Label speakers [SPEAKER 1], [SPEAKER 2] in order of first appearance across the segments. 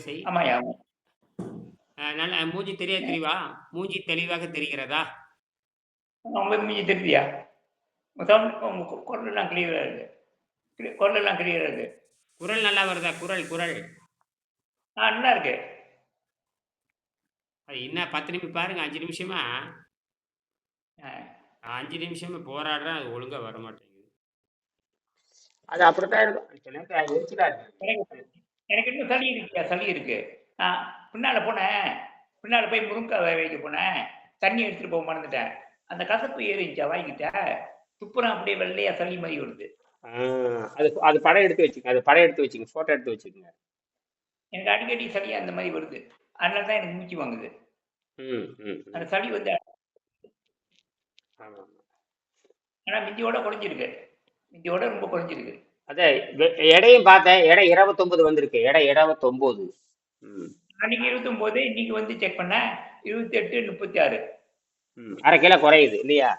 [SPEAKER 1] செய்
[SPEAKER 2] ஆமாய்யா ஆமா
[SPEAKER 1] அஹ், நல்ல மூஞ்சி தெரிய தெளிவா மூஞ்சி தெளிவாக தெரிகிறதா?
[SPEAKER 2] அவங்க மீதி தெரியுதியா? உங்க குரல் எல்லாம் கிளியரா இருக்கு. குரல் எல்லாம் கிளியரா இருக்கு.
[SPEAKER 1] குரல் நல்லா வருதா? குரல் குரல்.
[SPEAKER 2] ஆ நல்லா இருக்கு.
[SPEAKER 1] அது என்ன பத்து நிமிஷம் பாருங்க அஞ்சு நிமிஷமா? அஞ்சு நிமிஷமா போராடுறேன் அது ஒழுங்கா வர மாட்டேங்குது
[SPEAKER 3] அது அப்படித்தான் இருக்கும். இருக்கு
[SPEAKER 2] எனக்கு இன்னும் சளி இருக்குயா? சளி இருக்கு. ஆ பின்னால போனேன். பின்னால போய் முருங்கை வைக்க போனேன். தண்ணி எடுத்துட்டு போக மறந்துட்டேன். அந்த கசப்பு ஏறிச்சா வாங்கிட்ட துப்புரம் அப்படியே வெள்ளையா சளி மாதிரி வருது
[SPEAKER 3] அது அது படம் எடுத்து வச்சுங்க. அது படம் எடுத்து வச்சுங்க. போட்டோ எடுத்து வச்சுக்கோங்க
[SPEAKER 2] எனக்கு அடிக்கடி சளி அந்த மாதிரி வருது. அதனால தான் எனக்கு மூச்சு வாங்குது. அந்த சளி வந்து
[SPEAKER 3] ஆமா ஆமா.
[SPEAKER 2] ஆனா மிஞ்சியோட குறைஞ்சிருக்கு. மிஞ்சியோட ரொம்ப குறைஞ்சிருக்கு.
[SPEAKER 3] அதே எடையும் பார்த்தேன் எடை இருபத்தொன்பது வந்திருக்கு. எடை இருபத்தொன்பது
[SPEAKER 2] அன்னைக்கு இருபத்தொம்போது இன்னைக்கு வந்து செக் பண்ணேன் இருபத்தி எட்டு முப்பத்தி ஆறு
[SPEAKER 3] அரை கிலோ குறையுது இல்லையா?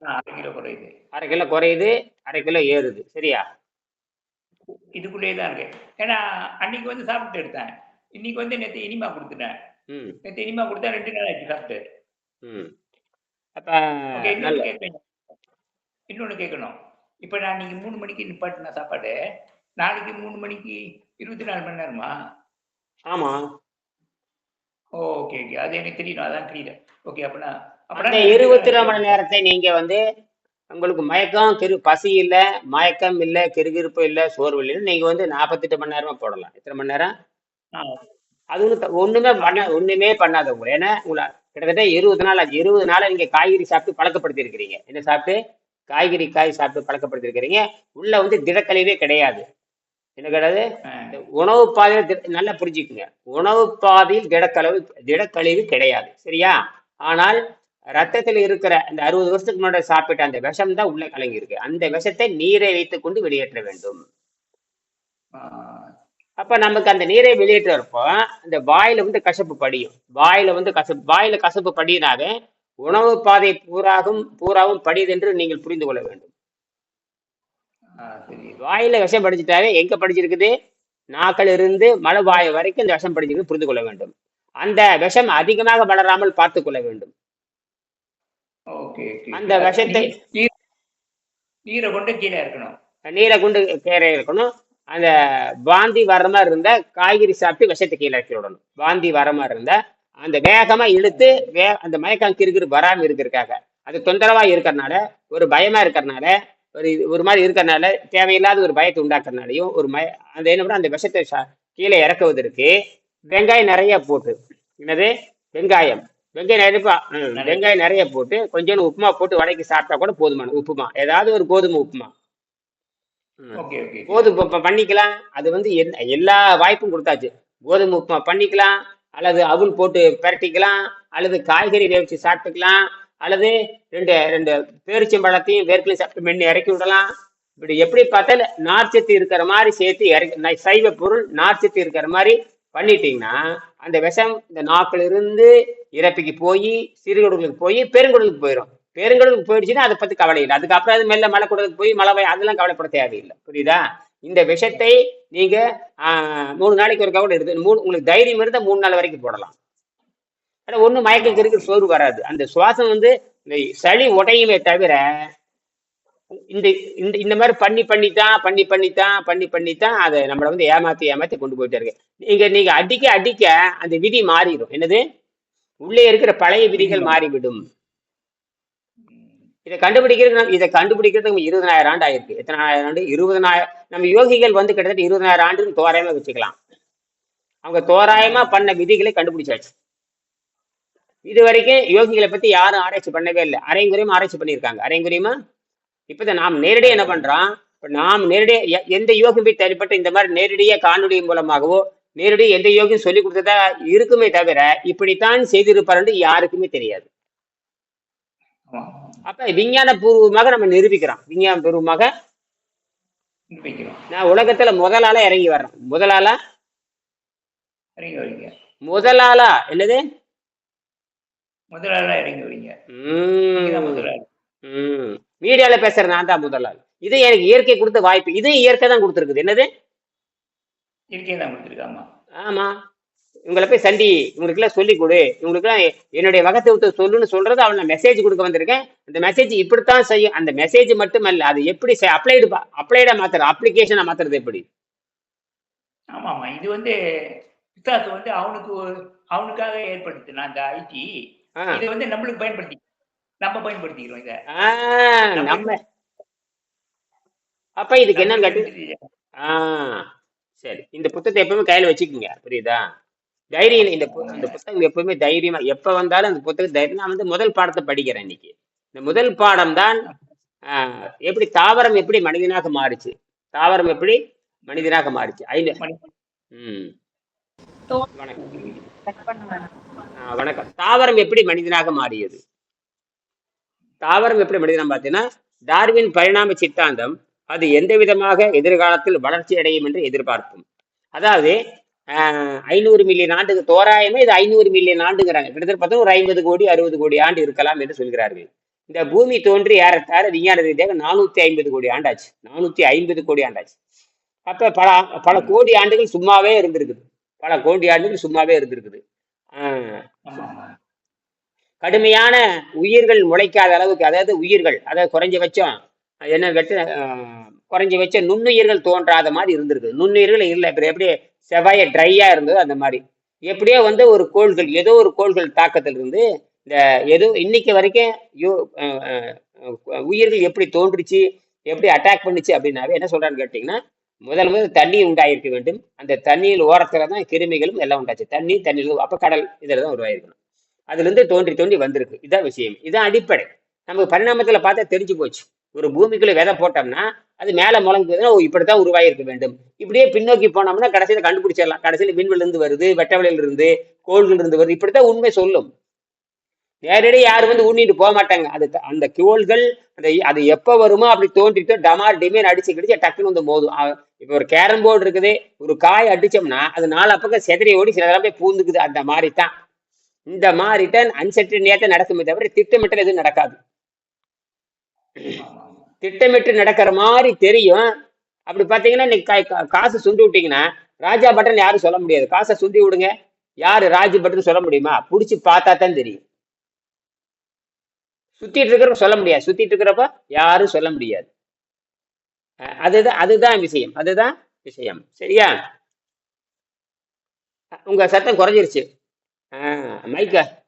[SPEAKER 2] அரை கிலோ குறையுது.
[SPEAKER 3] அரை கிலோ குறையுது அரை கிலோ ஏறுது சரியா?
[SPEAKER 2] இதுக்குள்ளேயே தான் இருக்கு. ஏன்னா அன்னைக்கு வந்து சாப்பிட்டு எடுத்தேன். இன்னைக்கு வந்து நேற்று இனிமா கொடுத்துட்டேன். நேற்று இனிமா கொடுத்தா ரெண்டு நாள் ஆச்சு சாப்பிட்டு.
[SPEAKER 3] ம். அப்ப
[SPEAKER 2] இன்னொன்று கேட்கணும். இப்போ நான் இன்னைக்கு மூணு மணிக்கு நிப்பாட்டின சாப்பாடு நாளைக்கு மூணு மணிக்கு இருபத்தி நாலு மணி நேரமா?
[SPEAKER 3] ஆமா.
[SPEAKER 2] Okay okay. அது எனக்கு தெரியணும் அதான் தெரியல ஓகே அப்படின்னா
[SPEAKER 3] அந்த இருபத்தி ரெண்டு மணி நேரத்தை நீங்க வந்து உங்களுக்கு மயக்கம் கிரு பசி இல்ல மயக்கம் இல்ல கிறுகிறுப்பு இல்ல சோர்வு இல்லைன்னு நீங்க வந்து நாற்பத்தெட்டு மணி நேரமா போடலாம். எத்தனை மணி நேரம்? அது த- ஒண்ணுமே பண்ண ஒண்ணுமே பண்ணாத உங்களை. ஏன்னா உங்களை கிட்டத்தட்ட இருபது நாள் ஆச்சு இருபது நாளா நீங்க காய்கறி சாப்பிட்டு பழக்கப்படுத்தி இருக்கிறீங்க என்ன சாப்பிட்டு? காய்கறி காய் சாப்பிட்டு பழக்கப்படுத்தி இருக்கிறீங்க உள்ள வந்து திடக்கழிவே கிடையாது. என்ன கிடையாது? உணவு பாதையில் நல்லா புரிஞ்சுக்குங்க. உணவு பாதையில் திடக்கழிவு திடக்கழிவு கிடையாது. சரியா? ஆனால் ரத்தத்தில் இருக்கிற அந்த அறுபது வருஷத்துக்கு முன்னாடி சாப்பிட்ட அந்த விஷம் தான் உள்ள கலங்கி இருக்கு. அந்த விஷத்தை நீரை வைத்துக் கொண்டு வெளியேற்ற வேண்டும். அப்ப நமக்கு அந்த நீரை வெளியேற்றப்போ அந்த வாயில வந்து கசப்பு படியும். வாயில வந்து கசப்பு வாயில கசப்பு படியினாவே உணவு பாதை பூராகும் பூராவும் படியுது என்று நீங்கள் புரிந்து கொள்ள வேண்டும். வாயில விஷம் படிச்சுட்டாவே எங்க படிச்சிருக்குது? நாக்கள் இருந்து மலை வாய் வரைக்கும் இந்த விஷம் படிச்சிருக்கு புரிந்து கொள்ள வேண்டும். அந்த விஷம் அதிகமாக வளராமல் பார்த்து கொள்ள வேண்டும். அந்த விஷத்தை
[SPEAKER 2] நீர் கொண்டு கீழே இருக்கணும்
[SPEAKER 3] நீரை கொண்டு கீரை இருக்கணும் அந்த வாந்தி வர மாதிரி இருந்தா காய்கறி சாப்பிட்டு விஷத்தை கீழே இறக்கி விடணும் வாந்தி வர மாதிரி இருந்தா அந்த வேகமா இழுத்து வே அந்த மயக்கம் கிறுகிறு வராம இருக்கிறதுக்காக. அது தொந்தரவா இருக்கிறனால ஒரு பயமா இருக்கிறனால ஒரு இது- ஒரு மாதிரி இருக்கிறனால தேவையில்லாத ஒரு பயத்தை உண்டாக்குறனாலையும் ஒரு மய அந்த என்ன பண்ண அந்த விஷத்தை கீழே இறக்குவதற்கு வெங்காயம் நிறைய போட்டு என்னது? வெங்காயம். வெங்காயம் நிறைய வெங்காயம் நிறைய போட்டு கொஞ்சோண்டு உப்புமா போட்டு வடக்கி சாப்பிட்டா கூட போதுமான உப்புமா. ஏதாவது ஒரு கோதுமை உப்புமா. ம்.
[SPEAKER 2] ஓகே ஓகே
[SPEAKER 3] கோதுமை உப்புமா பண்ணிக்கலாம். அது வந்து எல்லா வாய்ப்பும் கொடுத்தாச்சு. கோதுமை உப்புமா பண்ணிக்கலாம். அல்லது அவுல் போட்டு பிரட்டிக்கலாம் அல்லது காய்கறி வேவிச்சு சாப்பிட்டுக்கலாம் அல்லது ரெண்டு ரெண்டு பேரிச்சம்பழத்தையும் வேர்க்கலையும் சாப்பிட்டு மென்னு இறக்கி விடலாம். இப்படி எப்படி பார்த்தாலும் நார்ச்சத்து இருக்கிற மாதிரி சேர்த்து இறக்கி சைவ பொருள் நார்ச்சத்து இருக்கிற மாதிரி பண்ணிட்டீங்கன்னா அந்த விஷம் இந்த நாக்கில் இருந்து இறப்பிக்கு போய் சிறுகுடலுக்கு போய் பெருங்குடலுக்கு போயிடும் பெருங்குடலுக்கு போயிடுச்சுன்னா அதை பத்தி கவலை இல்லை. அதுக்கப்புறம் அது மெல்ல மலைக்குடலுக்கு போய் மலை அதெல்லாம் கவலைப்பட தேவையில்லை. புரியுதா? இந்த விஷத்தை நீங்க மூணு நாளைக்கு ஒரு கவலை எடுத்து மூணு உங்களுக்கு தைரியம் இருந்தால் மூணு நாள் வரைக்கும் போடலாம். ஆனால் ஒன்றும் மயக்கம் கிறுக்கு சோறு வராது. அந்த சுவாசம் வந்து இந்த சளி உடையுமே தவிர இந்த இந்த இந்த மாதிரி பண்ணி பண்ணித்தான் பண்ணி பண்ணித்தான் பண்ணி பண்ணித்தான் அதை நம்மளை வந்து ஏமாத்தி ஏமாத்தி கொண்டு போயிட்டே இருக்கு. நீங்க நீங்க அடிக்க அடிக்க அந்த விதி மாறிடும். என்னது? உள்ளே இருக்கிற பழைய விதிகள் மாறிவிடும். இதை கண்டுபிடிக்கிறது இதை கண்டுபிடிக்கிறதுக்கு இருபதனாயிரம் ஆண்டு ஆயிருக்கு. எத்தனை ஆயிரம் ஆண்டு? இருபதனாயிரம் நம்ம யோகிகள் வந்து கிட்டத்தட்ட இருபதனாயிரம் ஆண்டுன்னு தோராயமா வச்சுக்கலாம் அவங்க தோராயமா பண்ண விதிகளை கண்டுபிடிச்சாச்சு. இது வரைக்கும் யோகிகளை பத்தி யாரும் ஆராய்ச்சி பண்ணவே இல்லை. அரைங்குறையுமா ஆராய்ச்சி பண்ணியிருக்காங்க. அரைங்குறையுமா இப்பதான் நாம் நேரடியாக என்ன பண்றோம்? இப்ப நாம் நேரடியாக எந்த யோகம் போய் தனிப்பட்ட இந்த மாதிரி நேரடியா காணொலி மூலமாகவோ நேரடியாக எந்த யோகியும் சொல்லி கொடுத்ததா இருக்குமே தவிர இப்படித்தான் செய்திருப்பாருன்னு யாருக்குமே தெரியாது. அப்ப விஞ்ஞான பூர்வமாக நம்ம நிரூபிக்கிறோம். விஞ்ஞான பூர்வமாக
[SPEAKER 2] வைக்கிறோம்.
[SPEAKER 3] நான் உலகத்துல முதலாளா இறங்கி வர்றேன். முதலாளா?
[SPEAKER 2] இறங்கி வரீங்க.
[SPEAKER 3] முதலாளா? என்னது?
[SPEAKER 2] முதலாளா இறங்கி வரீங்க. முதலாளி.
[SPEAKER 3] உம் மீடியால பேசுற நான் தான் முதலாளி. இது எனக்கு இயற்கை கொடுத்த வாய்ப்பு. இது இயற்கை தான் கொடுத்துருக்குது. என்னது?
[SPEAKER 2] இருக்கே தான் கொடுத்துருக்காமா
[SPEAKER 3] ஆமா. இவங்களை போய் சண்டி இவங்களுக்குலாம் சொல்லி கொடு. இவங்களுக்குலாம் என்னுடைய வகத்தை விட்டு சொல்லுன்னு சொல்றது அவன் மெசேஜ் கொடுக்க வந்திருக்கேன். அந்த மெசேஜ் இப்படித்தான் செய்யும். அந்த மெசேஜ் மட்டுமல்ல அது எப்படி அப்ளைடு அப்ளைடா மாத்துறது அப்ளிகேஷனா மாத்துறது எப்படி?
[SPEAKER 2] ஆமா ஆமா இது வந்து பிசாசு வந்து அவனுக்கு அவனுக்காக ஏற்படுத்தினா அந்த ஐடி. இதை வந்து நம்மளுக்கு பயன்படுத்தி நம்ம பயன்படுத்திக்கிறோம் இதை.
[SPEAKER 3] நம்ம. அப்ப இதுக்கு என்னன்னு கேட்டு ஆ சரி. இந்த புத்தகத்தை எப்பவுமே கையில வச்சுக்கோங்க. புரியுதா? தைரியம் இந்த இந்த புத்தகம் எப்பவுமே தைரியமா எப்ப வந்தாலும் அந்த புத்தகம் தைரியம் நான் வந்து முதல் பாடத்தை படிக்கிறேன் இன்னைக்கு. இந்த முதல் பாடம் தான் எப்படி தாவரம் எப்படி மனிதனாக மாறுச்சு? தாவரம் எப்படி மனிதனாக மாறுச்சு? ஐந்து. ம். வணக்கம். வணக்கம். தாவரம் எப்படி மனிதனாக மாறியது? தாவரம் எப்படி மனிதனாக பார்த்தீங்கன்னா டார்வின் பரிணாம சித்தாந்தம் அது எந்த விதமாக எதிர்காலத்தில் வளர்ச்சி அடையும் என்று எதிர்பார்ப்போம். அதாவது ஐநூறு மில்லியன் ஆண்டுக்கு தோராயமே இது ஐநூறு மில்லியன் ஆண்டுங்கிறாங்க. கிட்டத்தட்ட பார்த்தா ஒரு ஐம்பது கோடி அறுபது கோடி ஆண்டு இருக்கலாம் என்று சொல்கிறார்கள். இந்த பூமி தோன்றி ஏறத்தாழ விஞ்ஞான ரீதியாக நானூத்தி ஐம்பது கோடி ஆண்டாச்சு. நானூத்தி ஐம்பது கோடி ஆண்டாச்சு. அப்ப பல பல கோடி ஆண்டுகள் சும்மாவே இருந்திருக்குது. பல கோடி ஆண்டுகள் சும்மாவே இருந்திருக்குது. ஆஹ் கடுமையான உயிர்கள் முளைக்காத அளவுக்கு அதாவது உயிர்கள் அதாவது குறைஞ்சபட்சம் என்ன கேட்டு குறைஞ்சி வச்ச நுண்ணுயிர்கள் தோன்றாத மாதிரி இருந்திருக்கு நுண்ணுயிர்கள் இல்லை இப்போ எப்படி செவ்வாய ட்ரையா இருந்தது அந்த மாதிரி. எப்படியோ வந்து ஒரு கோள்கள் ஏதோ ஒரு கோள்கள் தாக்கத்தில் இருந்து இந்த ஏதோ இன்னைக்கு வரைக்கும் யோ உயிர்கள் எப்படி தோன்றுச்சு எப்படி அட்டாக் பண்ணுச்சு அப்படின்னாவே என்ன சொல்றான்னு கேட்டிங்கன்னா முதல் முதல் தண்ணீர் உண்டாயிருக்க வேண்டும். அந்த தண்ணீர் ஓரத்துல தான் கிருமிகளும் எல்லாம் உண்டாச்சு. தண்ணி தண்ணீர் அப்ப கடல் இதில் தான் உருவாயிருக்கணும். அதுல இருந்து தோன்றி தோன்றி வந்திருக்கு. இதான் விஷயம். இதான் அடிப்படை. நமக்கு பரிணாமத்துல பார்த்தா தெரிஞ்சு போச்சு. ஒரு பூமிக்குள்ள விதை போட்டோம்னா அது மேல முழங்குதுன்னா இப்படித்தான் உருவாயிருக்க வேண்டும். இப்படியே பின்னோக்கி போனோம்னா கடைசியில கண்டுபிடிச்சிடலாம். கடைசியில விண்வெளில இருந்து வருது வெட்டவெளியிலிருந்து இருந்து இருந்து வருது. இப்படித்தான் உண்மை சொல்லும். நேரடியாக யாரும் வந்து உண்ணிட்டு போக மாட்டாங்க. அது அந்த கோள்கள் அந்த அது எப்ப வருமோ அப்படி தோன்றிட்டு டமார் டிமேன் அடிச்சு கிடிச்சு டக்குன்னு வந்து மோதும். இப்போ ஒரு கேரம் போர்டு இருக்குது. ஒரு காய் அடிச்சோம்னா அது நாலு பக்கம் செதறி ஓடி சில போய் பூந்துக்குது. அந்த மாதிரி தான் இந்த மாதிரி தான் அன்செட்டு நேரத்தை நடக்குமே தவிர திட்டமிட்டல் எதுவும் நடக்காது. திட்டமிட்டு நடக்கிற மாதிரி தெரியும். அப்படி பார்த்தீங்கன்னா இன்னைக்கு கா- காசு சுண்டி விட்டீங்கன்னா ராஜா பட்டன் யாரும் சொல்ல முடியாது. காசை சுண்டி விடுங்க. யாரு ராஜு பட்டன் சொல்ல முடியுமா? பிடிச்சி பார்த்தா தான் தெரியும். சுத்திட்டு இருக்கிறப்ப சொல்ல முடியாது. சுத்திட்டு இருக்கிறப்ப யாரும் சொல்ல முடியாது. அதுதான் அதுதான் விஷயம். அதுதான் விஷயம். சரியா? உங்க சத்தம் குறைஞ்சிருச்சு. ஆஹ் மைக்கா.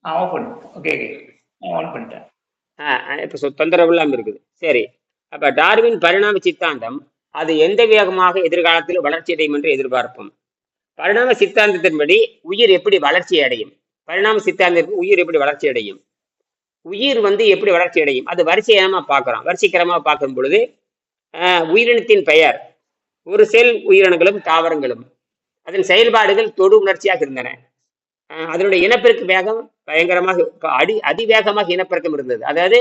[SPEAKER 2] ஆன் ஓகே ஓகே ஆன் பண்ணிட்டேன்.
[SPEAKER 3] இப்போ சொ- தொந்தரவு இல்லாமல் இருக்குது. சரி. அப்போ டார்வின் பரிணாம சித்தாந்தம் அது எந்த வேகமாக எதிர்காலத்தில் வளர்ச்சி அடையும் என்று எதிர்பார்ப்போம்? பரிணாம சித்தாந்தத்தின்படி உயிர் எப்படி வளர்ச்சி அடையும்? பரிணாம சித்தாந்தத்திற்கு உயிர் எப்படி வளர்ச்சி அடையும்? உயிர் வந்து எப்படி வளர்ச்சி அடையும்? அது வரிசையமாக பார்க்குறோம். வரிசைக்கரமாக பார்க்கும் பொழுது உயிரினத்தின் பெயர் ஒரு செல் உயிரினங்களும் தாவரங்களும் அதன் செயல்பாடுகள் தொடு உணர்ச்சியாக இருந்தன. அதனுடைய இனப்பெருக்கு வேகம் பயங்கரமாக அடி அதிவேகமாக இனப்பெருக்கம் இருந்தது. அதாவது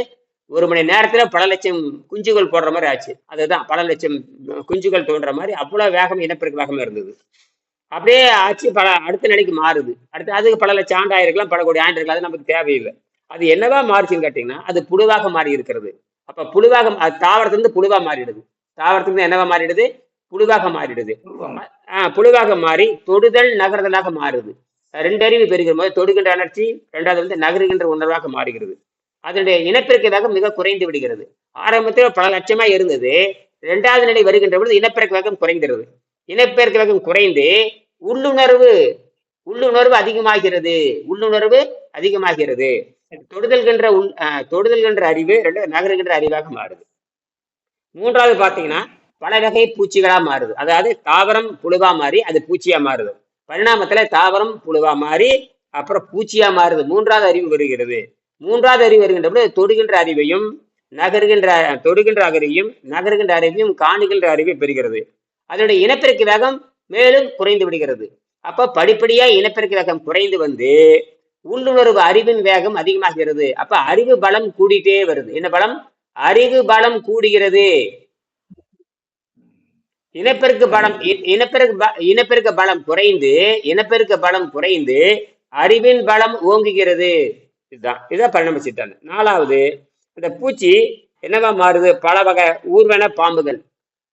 [SPEAKER 3] ஒரு மணி நேரத்துல பல லட்சம் குஞ்சுகள் போடுற மாதிரி ஆச்சு. அதுதான் பல லட்சம் குஞ்சுகள் தோன்ற மாதிரி அவ்வளவு வேகம் இனப்பெருக்க வேகமா இருந்தது. அப்படியே ஆச்சு பல அடுத்த நிலைக்கு மாறுது. அடுத்து அதுக்கு பல லட்சம் ஆண்டு ஆயிருக்கலாம் பல கோடி ஆண்டு இருக்கலாம் அது நமக்கு தேவையில்லை. அது என்னவா மாறுச்சுன்னு கேட்டீங்கன்னா அது புழுவாக மாறி இருக்கிறது. அப்ப புழுவாக தாவரத்திலிருந்து புழுவா மாறிடுது. தாவரத்திலிருந்து என்னவா மாறிடுது? புழுவாக மாறிடுது. ஆஹ் புழுவாக மாறி தொடுதல் நகர்தலாக மாறுது. ரெண்டு அறிவு பெறுகிற போது தொடுகின்ற உணர்ச்சி ரெண்டாவது வந்து நகருகின்ற உணர்வாக மாறுகிறது. அதனுடைய இனப்பெருக்க வேகம் மிக குறைந்து விடுகிறது. ஆரம்பத்தில் பல லட்சமா இருந்தது. இரண்டாவது நிலை வருகின்ற பொழுது இனப்பெருக்க வேகம் குறைகிறது இனப்பெருக்க வேகம் குறைந்து உள்ளுணர்வு உள்ளுணர்வு அதிகமாகிறது. உள்ளுணர்வு அதிகமாகிறது. தொடுதல்கின்ற உள் தொடுதல்கின்ற அறிவு ரெண்டு நகருகின்ற அறிவாக மாறுது. மூன்றாவது பார்த்தீங்கன்னா பல வகை பூச்சிகளா மாறுது. அதாவது தாவரம் புழுவா மாறி அது பூச்சியா மாறுது. பரிணாமத்துல தாவரம் புழுவா மாறி அப்புறம் பூச்சியா மாறுது. மூன்றாவது அறிவு வருகிறது. மூன்றாவது அறிவு வருகின்ற தொடுகின்ற அறிவையும் நகருகின்ற தொடுகின்ற அறிவையும் நகருகின்ற அறிவையும் காணுகின்ற அறிவை பெறுகிறது. அதனுடைய இனப்பெருக்க வேகம் மேலும் குறைந்து விடுகிறது. அப்ப படிப்படியா இனப்பெருக்க வேகம் குறைந்து வந்து உள்ளுணர்வு அறிவின் வேகம் அதிகமாகிறது. அப்ப அறிவு பலம் கூடிட்டே வருது. என்ன பலம்? அறிவு பலம் கூடுகிறது. இனப்பெருக்க பலம் இ- இனப்பெருக்க ப- இனப்பெருக்க பலம் குறைந்து இனப்பெருக்க பலம் குறைந்து அறிவின் பலம் ஓங்குகிறது. இதுதான். இதுதான் பரிணாம சித்தாந்தம். நாலாவது இந்த பூச்சி என்னவா மாறுது? பல வகை ஊர்வன பாம்புகள்.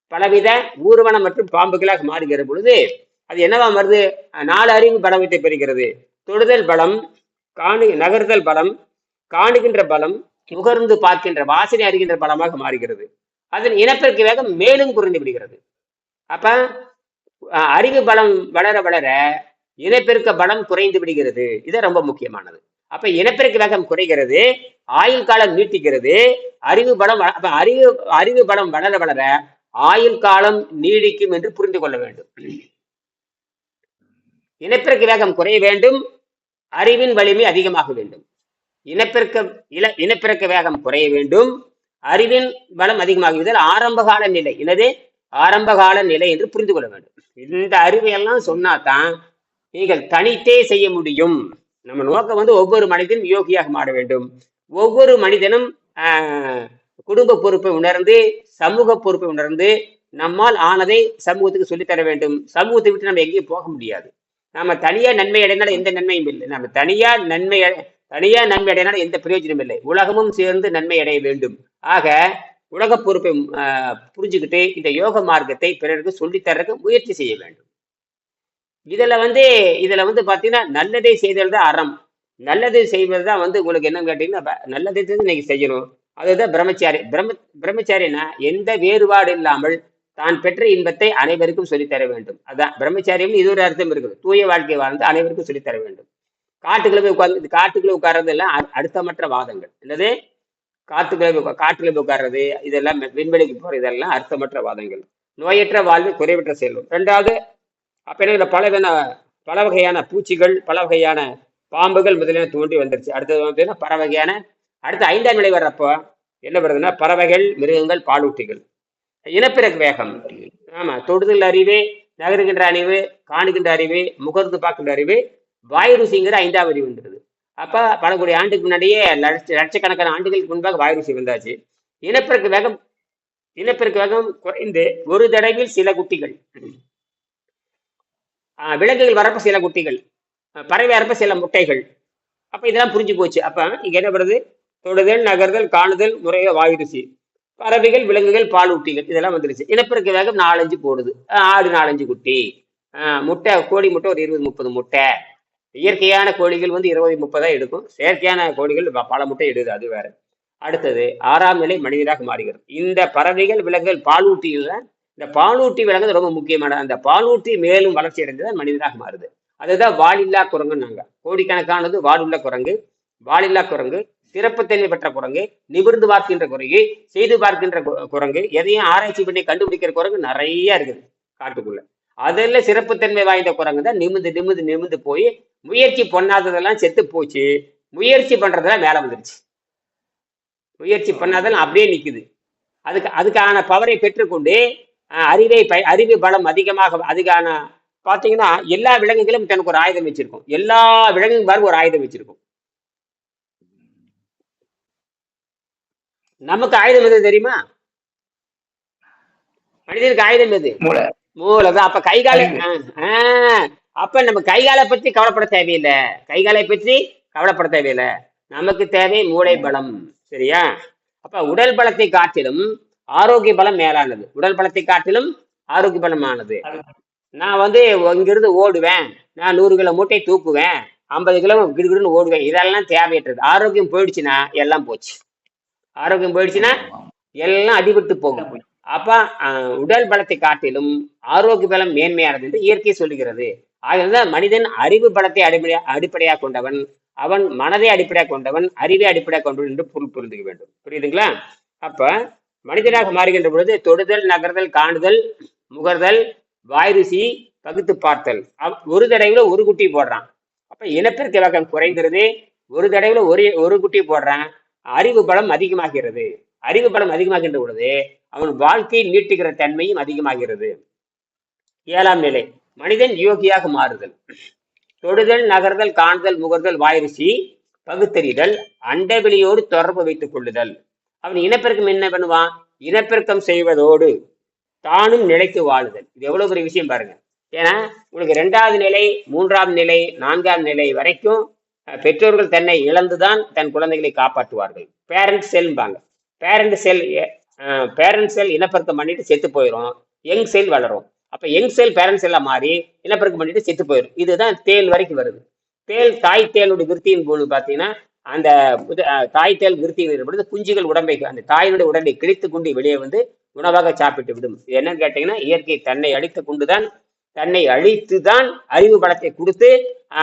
[SPEAKER 3] பலவித ஊர்வன மற்றும் பாம்புகளாக மாறுகிற பொழுது அது என்னவா மாறுது நாலு அறிவு பலவத்தை பெறுகிறது. தொடுதல் பலம் காணு நகர்தல் பலம் காணுகின்ற பலம் நுகர்ந்து பார்க்கின்ற வாசனை அறிகின்ற பலமாக மாறுகிறது. அதன் இனப்பெருக்க வேகம் மேலும் குறைந்து விடுகிறது. அப்ப அறிவு பலம் வளர வளர இனப்பெருக்க பலம் குறைந்து விடுகிறது. இது ரொம்ப முக்கியமானது. அப்ப இனப்பெருக்க வேகம் குறைகிறது ஆயுள் காலம் நீட்டிக்கிறது அறிவு பலம் அப்ப அறிவு அறிவு பலம் வளர வளர ஆயுள் காலம் நீடிக்கும் என்று புரிந்து கொள்ள வேண்டும். இனப்பெருக்க வேகம் குறைய வேண்டும் அறிவின் வலிமை அதிகமாக வேண்டும். இனப்பெருக்க இல இனப்பெருக்க வேகம் குறைய வேண்டும் அறிவின் பலம் அதிகமாக ஆரம்ப ஆரம்பகால நிலை. எனவே ஆரம்பகால நிலை என்று புரிந்து கொள்ள வேண்டும். இந்த அறிவையெல்லாம் சொன்னாதான் நீங்கள் தனித்தே செய்ய முடியும். நம்ம நோக்கம் வந்து ஒவ்வொரு மனிதனும் யோகியாக மாற வேண்டும். ஒவ்வொரு மனிதனும் குடும்ப பொறுப்பை உணர்ந்து சமூக பொறுப்பை உணர்ந்து நம்மால் ஆனதை சமூகத்துக்கு சொல்லித்தர வேண்டும். சமூகத்தை விட்டு நம்ம எங்கேயும் போக முடியாது. நம்ம தனியா நன்மை அடையினால எந்த நன்மையும் இல்லை. நம்ம தனியா நன்மை அடை- தனியா நன்மை அடையினால எந்த பிரயோஜனமும் இல்லை. உலகமும் சேர்ந்து நன்மை அடைய வேண்டும். ஆக உலக பொறுப்பை புரிஞ்சுக்கிட்டு இந்த யோக மார்க்கத்தை பிறருக்கு சொல்லித் முயற்சி செய்ய வேண்டும். இதுல வந்து இதுல வந்து பாத்தீங்கன்னா நல்லதை செய்தல் தான் அறம். நல்லது செய்வது தான் வந்து உங்களுக்கு என்னன்னு கேட்டீங்கன்னா நல்லதை தான் இன்னைக்கு செய்யணும். அதுதான் பிரம்மச்சாரி பிரம்ம பிரம்மச்சாரினா எந்த வேறுபாடு இல்லாமல் தான் பெற்ற இன்பத்தை அனைவருக்கும் சொல்லித்தர வேண்டும். அதான் பிரம்மச்சாரியம் இது ஒரு அர்த்தம் இருக்குது. தூய வாழ்க்கை வாழ்ந்து அனைவருக்கும் சொல்லித்தர வேண்டும். காட்டுக்குள்ள உட்கார்ந்து காட்டுக்குள்ள உட்கார்றது எல்லாம் அ- அர்த்தமற்ற வாதங்கள். என்னது? காட்டுக்குள்ள காட்டுல உட்கார்றது இதெல்லாம் விண்வெளிக்கு போற இதெல்லாம் அர்த்தமற்ற வாதங்கள். நோயற்ற வாழ்வு குறைவற்ற செல்வம். ரெண்டாவது அப்ப என்ன பல பல வகையான பூச்சிகள் பல வகையான பாம்புகள் முதலியன தோன்றி வந்துருச்சு. அடுத்தது வந்து பல வகையான அடுத்த ஐந்தாம் நிலை வர்றப்போ என்ன வருதுன்னா பறவைகள் மிருகங்கள் பாலூட்டிகள். இனப்பிறகு வேகம். ஆமா தொடுதல் அறிவு நகருகின்ற அறிவு காணுகின்ற அறிவு முகர்ந்து பார்க்கின்ற அறிவு வாயு ருசிங்கிற ஐந்தாவது அறிவு அப்போ பல கோடி ஆண்டுக்கு முன்னாடியே லட்ச லட்சக்கணக்கான ஆண்டுகளுக்கு முன்பாக வாயு வந்தாச்சு இனப்பெருக்க வேகம் இனப்பெருக்க வேகம் குறைந்து ஒரு தடவில் சில குட்டிகள். ஆஹ் விலங்குகள் வரப்ப சில குட்டிகள். பறவை வரப்ப சில முட்டைகள். அப்போ இதெல்லாம் புரிஞ்சு போச்சு. அப்போ இங்கே என்ன பண்ணுறது தொடுதல் நகர்தல் காணுதல் முறைய வாயு பறவைகள் விலங்குகள் பாலூட்டிகள் இதெல்லாம் வந்துருச்சு. இனப்பெருக்க வேகம் நாலஞ்சு போடுது. ஆஹ் ஆடு நாலஞ்சு குட்டி. ஆஹ் முட்டை கோழி முட்டை ஒரு இருபது முப்பது முட்டை. இயற்கையான கோழிகள் வந்து இருபது முப்பதா எடுக்கும். செயற்கையான கோழிகள் பல முட்டை எடுது அது வேற. அடுத்தது ஆறாம் நிலை மனிதராக மாறுகிறது. இந்த பறவைகள் விலங்குகள் பாலூட்டியில் இந்த பாலூட்டி விலங்கு ரொம்ப முக்கியமான அந்த பாலூட்டி மேலும் வளர்ச்சி அடைந்தது மனிதராக மாறுது. அதுதான் வாலில்லா குரங்குன்னாங்க. கோடிக்கணக்கானது வாலுள்ள குரங்கு வாலில்லா குரங்கு சிறப்புத்தன்மை பெற்ற குரங்கு நிமிர்ந்து பார்க்கின்ற குரங்கு செய்து பார்க்கின்ற குரங்கு எதையும் ஆராய்ச்சி பண்ணி கண்டுபிடிக்கிற குரங்கு நிறைய இருக்குது காட்டுக்குள்ள. அதெல்லாம் சிறப்புத்தன்மை வாய்ந்த குரங்கு தான். நிமிந்து நிமிந்து நிமிந்து போய் முயற்சி பண்ணாததெல்லாம் செத்து போச்சு. முயற்சி பண்றதெல்லாம் மேல வந்துருச்சு. முயற்சி பண்ணாதெல்லாம் அப்படியே நிக்குது. அதுக்கு அதுக்கான பவரை பெற்றுக்கொண்டு அறிவை பய அறிவு பலம் அதிகமாக அதுக்கான பாத்தீங்கன்னா எல்லா விலங்குகளும் தனக்கு ஒரு ஆயுதம் வச்சிருக்கும். எல்லா விலங்குகளும் பாருங்க ஒரு ஆயுதம் வச்சிருக்கும். நமக்கு ஆயுதம் எது தெரியுமா? மனிதனுக்கு ஆயுதம் எது? மூலதான் அப்ப கைகால. அப்ப நம்ம கைகாலை பத்தி கவலைப்பட தேவையில்லை. கைகாலை பற்றி கவலைப்பட தேவையில்லை. நமக்கு தேவை மூளை பலம். சரியா? அப்ப உடல் பலத்தை காட்டிலும் ஆரோக்கிய பலம் மேலானது. உடல் பலத்தை காட்டிலும் ஆரோக்கிய பலமானது. நான் வந்து இங்கிருந்து ஓடுவேன். நான் நூறு கிலோ மூட்டை தூக்குவேன். ஐம்பது கிலோ கிடுகிடுன்னு ஓடுவேன். இதெல்லாம் தேவையற்றது. ஆரோக்கியம் போயிடுச்சுன்னா எல்லாம் போச்சு. ஆரோக்கியம் போயிடுச்சுன்னா எல்லாம் அடிபட்டு போகும். அப்ப உடல் பலத்தை காட்டிலும் ஆரோக்கிய பலம் மேன்மையானது என்று இயற்கை சொல்லுகிறது. ஆகவே மனிதன் அறிவு பலத்தை அடிப்படையா அடிப்படையாக கொண்டவன் அவன் மனதை அடிப்படையாக கொண்டவன் அறிவை அடிப்படையாக கொண்டவன் என்று பொருள் புரிந்துக்க வேண்டும். புரியுதுங்களா? அப்ப மனிதனாக மாறுகின்ற பொழுது தொடுதல் நகர்தல் காணுதல் முகர்தல் வாய் ருசி பகுத்து பார்த்தல் ஒரு தடவையில ஒரு குட்டி போடுறான். அப்ப இனப்பெருக்க வேகம் குறைகிறது ஒரு தடவையில ஒரு ஒரு குட்டி போடுறான். அறிவு பலம் அதிகமாகிறது. அறிவு பலம் அதிகமாகின்ற பொழுது அவன் வாழ்க்கை நீட்டுகிற தன்மையும் அதிகமாகிறது. ஏழாம் நிலை மனிதன் யோகியாக மாறுதல். தொடுதல் நகர்தல் காண்தல் முகர்தல் வாயிற்சி பகுத்தறிதல் அண்டவெளியோடு தொடர்பு வைத்துக் கொள்ளுதல். அவன் இனப்பெருக்கம் என்ன பண்ணுவான்? இனப்பெருக்கம் செய்வதோடு தானும் நிலைத்து வாழுதல். இது எவ்வளவு பெரிய விஷயம் பாருங்க. ஏன்னா உங்களுக்கு இரண்டாவது நிலை மூன்றாம் நிலை நான்காம் நிலை வரைக்கும் பெற்றோர்கள் தன்னை இழந்துதான் தன் குழந்தைகளை காப்பாற்றுவார்கள். பேரண்ட் செல்பாங்க பேரண்ட் செல் பேரண்ட் செல் இனப்பெருக்கம் பண்ணிட்டு செத்து போயிடும் யங் செல் வளரும். அப்போ யங் செல் பேரண்ட் செல்லாக மாறி இனப்பெருக்கம் பண்ணிட்டு செத்து போயிடும் இதுதான் தேல் வரைக்கும் வருது. தேல் தாய் தேலுடைய விருத்தியின் போது பார்த்தீங்கன்னா அந்த தாய் தேல் விருத்தியின் பொழுது குஞ்சுகள் உடம்பை அந்த தாயினுடைய உடலை கிழித்து கொண்டு வெளியே வந்து உணவாக சாப்பிட்டு விடும். இது என்னன்னு கேட்டீங்கன்னா இயற்கை தன்னை அழித்து கொண்டுதான் தன்னை அழித்து தான் அறிவு பலத்தை கொடுத்து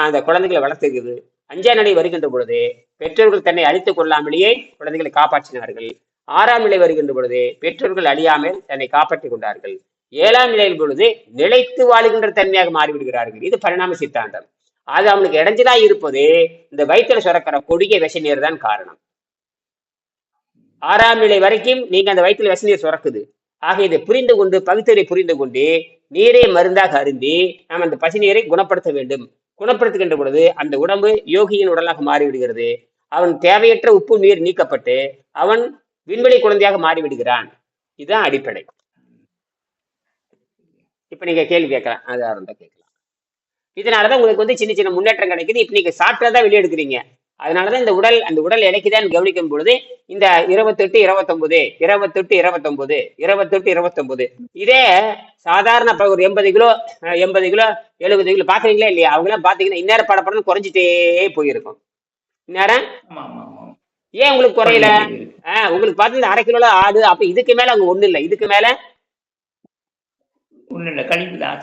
[SPEAKER 3] அந்த குழந்தைகளை வளர்த்துக்குது அஞ்சாம் நடை வருகின்ற பொழுது பெற்றோர்கள் தன்னை அழித்துக் கொள்ளாமலேயே குழந்தைகளை காப்பாற்றினார்கள். ஆறாம் நிலை வருகின்ற பொழுது பெற்றோர்கள் அழியாமல் தன்னை காப்பாற்றிக் கொண்டார்கள். ஏழாம் நிலையின் பொழுது நிலைத்து வாழுகின்ற தன்மையாக மாறிவிடுகிறார்கள். இது பரிணாம சித்தாந்தம். அது அவனுக்கு இடைஞ்சலா இருப்பது இந்த வயிற்றுல சுரக்கிற கொடிய விஷ நீர் தான் காரணம். ஆறாம் நிலை வரைக்கும் நீங்க அந்த வயிற்றுல விஷ நீர் சுரக்குது. ஆக இதை புரிந்து கொண்டு பகுத்தறிவை புரிந்து கொண்டு நீரே மருந்தாக அருந்தி நாம் அந்த பசி நீரை குணப்படுத்த வேண்டும். குணப்படுத்துகின்ற பொழுது அந்த உடம்பு யோகியின் உடலாக மாறிவிடுகிறது. அவன் தேவையற்ற உப்பு நீர் நீக்கப்பட்டு அவன் விண்வெளி குழந்தையாக மாறிவிடுகிறான். இதுதான் அடிப்படை. இப்ப நீங்க கேள்வி கேட்கலாம். அது இருந்தா கேட்கலாம். இதனாலதான் உங்களுக்கு வந்து சின்ன சின்ன முன்னேற்றம் கிடைக்குது. இப்ப நீங்க சாப்பிட்டதான் வெளியே எடுக்கிறீங்க அதனாலதான் இந்த உடல் அந்த உடல் எடைக்குதான் கவனிக்கும் பொழுது இந்த இருபத்தெட்டு இருபத்தொன்பது இருபத்தெட்டு இருபத்தொன்பது இருபத்தெட்டு இருபத்தொன்பது. இதே சாதாரண ஒரு எண்பது கிலோ எண்பது கிலோ எழுபது கிலோ பாக்குறீங்களா இல்லையா? அவங்க எல்லாம் பாத்தீங்கன்னா இந்நேரம் படப்படன்னு குறைஞ்சிட்டே போயிருக்கும். இந்நேரம் ஏன் உங்களுக்கு குறையல. ஆஹ் உங்களுக்கு பார்த்தீங்கன்னா அரை கிலோல ஆடு அப்ப இதுக்கு மேல அங்க ஒண்ணு இல்லை. இதுக்கு மேல
[SPEAKER 2] ஒண்ணும் இல்ல. கழிவு தான்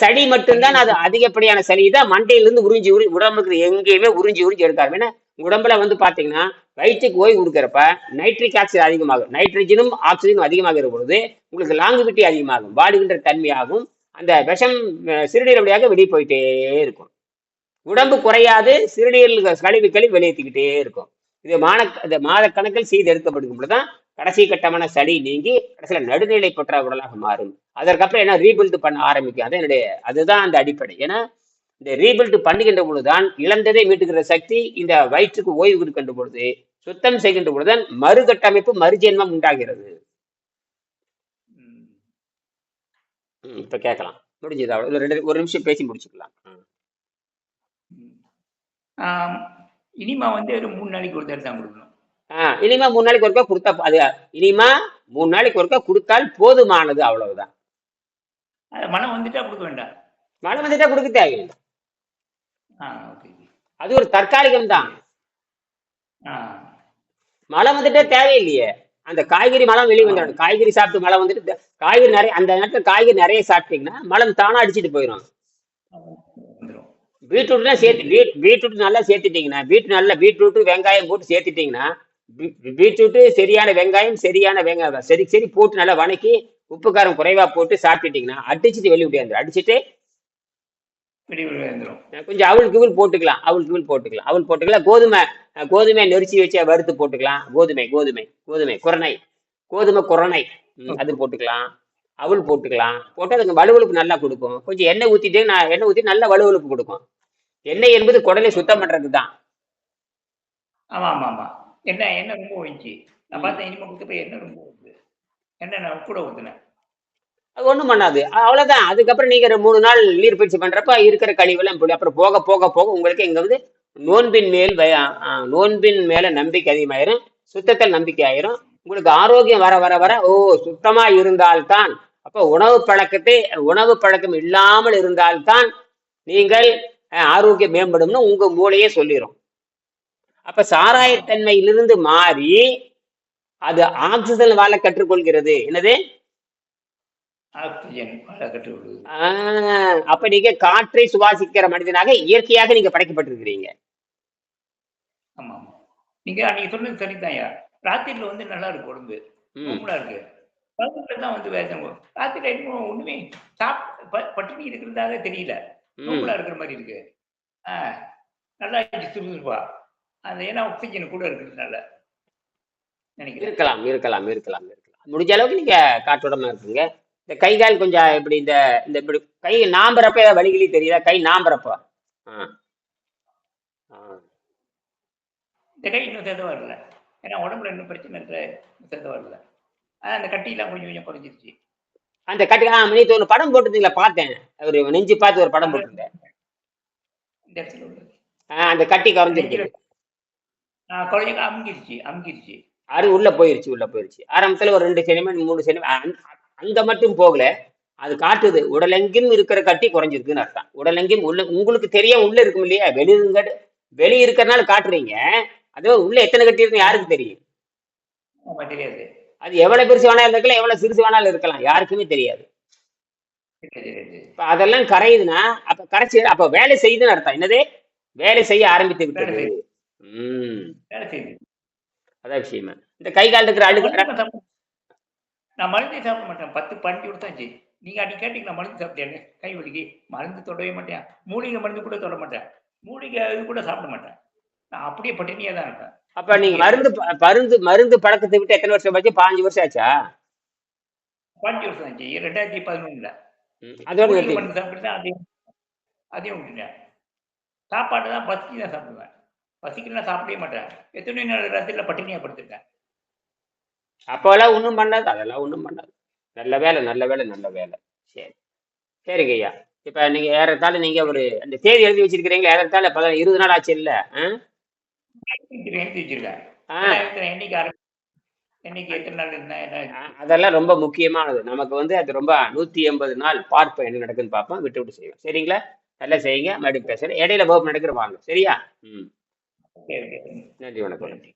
[SPEAKER 2] சளி
[SPEAKER 3] மட்டும்தான் அது அதிகப்படியான சளி தான். மண்டையில இருந்து உறிஞ்சி உரி உடம்புக்கு எங்கேயுமே உறிஞ்சி உறிஞ்சி எடுக்காரு ஏன்னா உடம்புல வந்து பாத்தீங்கன்னா வயிற்றுக்கு ஓய்வு கொடுக்கறப்ப நைட்ரிக் ஆக்சைடு அதிகமாகும். நைட்ரஜனும் ஆக்சிஜனும் அதிகமாக இருக்கும் பொழுது உங்களுக்கு லாங்குவிட்டி அதிகமாகும். வாடுகின்ற தன்மையாகும். அந்த விஷம் சிறுநீர் வழியாக வெளியே போயிட்டே இருக்கும். உடம்பு குறையாது சிறுநீர் கழிவு கழிவு வெளியேற்றிக்கிட்டே இருக்கும். இது மான இந்த மாதக்கணக்கில் செய்து எடுக்கப்படுகும் பொழுதுதான் கடைசி கட்டமான சளி நீங்கி கடைசியில் நடுநிலை பெற்ற உடலாக மாறும். அதற்கப்புறம் என்ன ரீபில்டு பண்ண ஆரம்பிக்கும். அதான் என்னுடைய அதுதான் அந்த அடிப்படை. ஏன்னா இந்த ரீபில்ட் பண்ணுகின்ற பொழுதுதான் இழந்ததை மீட்டுகிற சக்தி இந்த வயிற்றுக்கு ஓய்வு கொடுக்கின்ற பொழுது சுத்தம் செய்கின்ற பொழுதுதான் மறுகட்டமைப்பு மறுஜென்மம் உண்டாகிறது. இப்ப கேட்கலாம். முடிஞ்சது? அவ்வளவு ரெண்டு ஒரு நிமிஷம் பேசி முடிச்சுக்கலாம்.
[SPEAKER 2] இனிமா வந்து ஒரு மூணு நாளைக்கு ஒரு தடவை தான் கொடுக்கணும்.
[SPEAKER 3] இனிமா மூணு நாளைக்கு ஒருக்கா கொடுத்தா அது இனிமா மூணு நாளைக்கு ஒருக்கா கொடுத்தால் போதுமானது அவ்வளவுதான்.
[SPEAKER 2] மனம் வந்துட்டா கொடுக்க வேண்டாம்.
[SPEAKER 3] மழை வந்துட்டா கொடுக்க தேவையில்லை. அது ஒரு தற்காலிகம் தான். மழை வந்துட்டே தேவையில்லையே. அந்த காய்கறி மலம் வெளியே வந்துடும் காய்கறி சாப்பிட்டு மழை வந்துட்டு காய்கறி நிறைய அந்த நேரத்துல காய்கறி நிறைய சாப்பிட்டீங்கன்னா மலம் தானா அடிச்சிட்டு போயிடும் பீட்ரூட்லாம் சேர்த்து பீட் பீட்ரூட் நல்லா சேர்த்துட்டீங்கன்னா பீட் நல்லா பீட்ரூட் வெங்காயம் போட்டு சேர்த்துட்டீங்கன்னா பீ- பீட்ரூட் சரியான வெங்காயம் சரியான வெங்காயம் சரி சரி போட்டு நல்லா வணக்கி உப்பு காரம் குறைவா போட்டு சாப்பிட்டுட்டீங்கன்னா அடிச்சிட்டு வெளியே விட்டியாந்து அடிச்சிட்டு கொஞ்சம் அவல் கிவில் போட்டுக்கலாம் அவல் கிவில் போட்டுக்கலாம். அவல் போட்டுக்கலாம் கோதுமை கோதுமை நெரிச்சி வச்சு வறுத்து போட்டுக்கலாம். கோதுமை கோதுமை கோதுமை குரணை கோதுமை குரணை அது போட்டுக்கலாம். அவல் போட்டுக்கலாம். போட்டு அதுக்கு வலுவலுப்பு நல்லா கொடுக்கும். கொஞ்சம் எண்ணெய் ஊத்திட்டு நான் எண்ணெய் ஊத்தி நல்லா வலுவலுப்பு கொடுக்கும். எண்ணெய் என்பது குடலை சுத்தம் பண்றதுக்கு தான்
[SPEAKER 2] ஆமா ஆமா ஆமா என்ன எண்ணெய் ரொம்ப வந்துச்சு நான் பார்த்தேன் இனிமே கொடுத்தப்ப எண்ணெய் ரொம்ப வருது எண்ணெய் நான் கூட ஊத்துனேன்.
[SPEAKER 3] அது ஒண்ணும் பண்ணாது. அவ்வளவுதான். அதுக்கப்புறம் நீங்க மூணு நாள் நீர் பயிற்சி பண்றப்ப இருக்கிற கழிவெல்லாம் போய் அப்புறம் போக போக போக உங்களுக்கு இங்க வந்து நோன்பின் மேல் நோன்பின் மேல நம்பிக்கை அதிகமாயிரும். சுத்தத்தில் நம்பிக்கை ஆயிரும். உங்களுக்கு ஆரோக்கியம் வர வர வர ஓ சுத்தமா இருந்தால்தான். அப்ப உணவு பழக்கத்தை உணவு பழக்கம் இல்லாமல் இருந்தால்தான் நீங்கள் ஆரோக்கியம் மேம்படும்னு உங்க மூளையே சொல்லிரும். அப்ப சாராயத்தன்மையிலிருந்து மாறி அது ஆக்சிஜன் வாழ கற்றுக்கொள்கிறது. என்னது? அப்ப நீங்க காற்றை சுவாசிக்கிற மனிதனாக இயற்கையாக நீங்க படைக்கப்பட்டிருக்கிறீங்க.
[SPEAKER 2] ஆமா நீங்க அன்னைக்கு சொன்னது சரிதான்யா ராத்திரில வந்து நல்லா இருக்கு உடம்பு. நல்லா இருக்கு. பகல்ல தான் வந்து வரும். ராத்திரில ஒண்ணுமே சாப் பட்டினி இருக்கிறதாக தெரியல. நோம்பலா இருக்கிற மாதிரி இருக்கு. ஆ நல்லா சுறுசுறுப்பா. அந்த ஏன்னா ஆக்சிஜன் கூட இருக்கிறதுனால. நினைக்கிறேன்.
[SPEAKER 3] இருக்கலாம் இருக்கலாம் இருக்கலாம் இருக்கலாம். முடிஞ்ச அளவுக்கு நீங்க காற்றோடமா இருக்குங்க இந்த கை கால் கொஞ்சம் இப்படி இந்த இந்த இப்படி கை நாம்புறப்ப ஏதாவது வலிகளி தெரியுதா கை நாம்புறப்ப.
[SPEAKER 2] இந்த கை இன்னும் சேர்ந்த வரல. ஏன்னா உடம்புல இன்னும் பிரச்சனை இருக்கிற சேர்ந்த வரல. அந்த கட்டியெல்லாம் கொஞ்சம் கொஞ்சம் குறைஞ்சிருச்சு.
[SPEAKER 3] அந்த கட்டி ஆ நேற்று ஒரு படம் போட்டிருந்தீங்களா? பார்த்தேன். ஒரு நெஞ்சு பார்த்து ஒரு படம் போட்டிருந்தேன் அந்த கட்டி குறைஞ்சிருக்கு
[SPEAKER 2] அமுங்கிருச்சு அமுங்கிருச்சு.
[SPEAKER 3] அது உள்ள போயிருச்சு உள்ள போயிருச்சு. ஆரம்பத்துல ஒரு ரெண்டு சென்டிமீட்டர் மூணு சென்டிமீட்டர் அங்க மட்டும் போகல. அது காட்டுது. உடலெங்கும் இருக்கிற கட்டி குறைஞ்சிருக்குன்னு அர்த்தம். உடலெங்கும் உள்ள உங்களுக்கு தெரியும் உள்ள இருக்கும் இல்லையா? வெளியிருங்க வெளியே இருக்கிறனால காட்டுறீங்க. அது உள்ள எத்தனை கட்டி இருக்குன்னு யாருக்கு தெரியும்?
[SPEAKER 2] தெரியாது
[SPEAKER 3] அது எவ்வளவு பெருசு வேணாலும் இருக்கலாம் எவ்வளவு சிறுசு வேணாலும் இருக்கலாம் யாருக்குமே தெரியாது. இப்ப அதெல்லாம் கரையுதுன்னா அப்ப கரைச்சி அப்ப வேலை செய்யுதுன்னு அர்த்தம். என்னது? வேலை செய்ய ஆரம்பித்து விட்டது. உம் அதான் விஷயமா. இந்த கை கால் இருக்கிற அழுகு
[SPEAKER 2] நான் மருந்தே சாப்பிட மாட்டேன். பத்து பன்னெண்டு கொடுத்தாச்சு நீங்க அன்னைக்கு கேட்டீங்க நான் மருந்து சாப்பிட்டேன்னு கை வலிக்கு. மருந்து தொடவே மாட்டேன். மூலிகை மருந்து கூட தொட மாட்டேன். மூலிகை இது கூட சாப்பிட மாட்டேன். நான் அப்படியே பட்டினியா தான் இருப்பேன்.
[SPEAKER 3] அப்ப நீங்க மருந்து மருந்து மருந்து பழக்கத்தை விட்டு எத்தனை வருஷம் ஆச்சு? பாஞ்சு வருஷம் ஆச்சா?
[SPEAKER 2] பாஞ்சு வருஷம் ஆச்சு. ரெண்டாயிரத்தி பதினொன்றுல
[SPEAKER 3] ம், அதோட
[SPEAKER 2] அதையும் விட்டுட்டேன். சாப்பாடு தான் பசிக்கு தான் சாப்பிடுவேன். பசிக்கலாம் சாப்பிடவே மாட்டேன். எத்தனை நாள் ராத்திரில பட்டினியா படுத்திருக்கேன்
[SPEAKER 3] அப்போல்லாம் ஒண்ணும் பண்ணாது. அதெல்லாம் ஒண்ணும் பண்ணாது. நல்ல வேலை நல்ல வேலை நல்ல வேலை. சரி. சரிங்க ஐயா. இப்ப நீங்க ஏறத்தாழ நீங்க ஒரு அந்த தேதி எழுதி வச்சிருக்கிறீங்களா ஏறத்தாழ பல இருபது நாள் ஆச்சு இல்ல? ஆ? அதெல்லாம் ரொம்ப முக்கியமானது. நமக்கு வந்து அது ரொம்ப நூத்தி எண்பது நாள் பார்ப்போம் என்ன நடக்குன்னு பார்ப்போம். விட்டு விட்டு செய்வோம். சரிங்களா? நல்லா செய்யுங்க. மறுபடியும் பேசுறேன். இடையில போக நடக்கிற வாங்க. சரியா? ம். நன்றி வணக்கம். நன்றி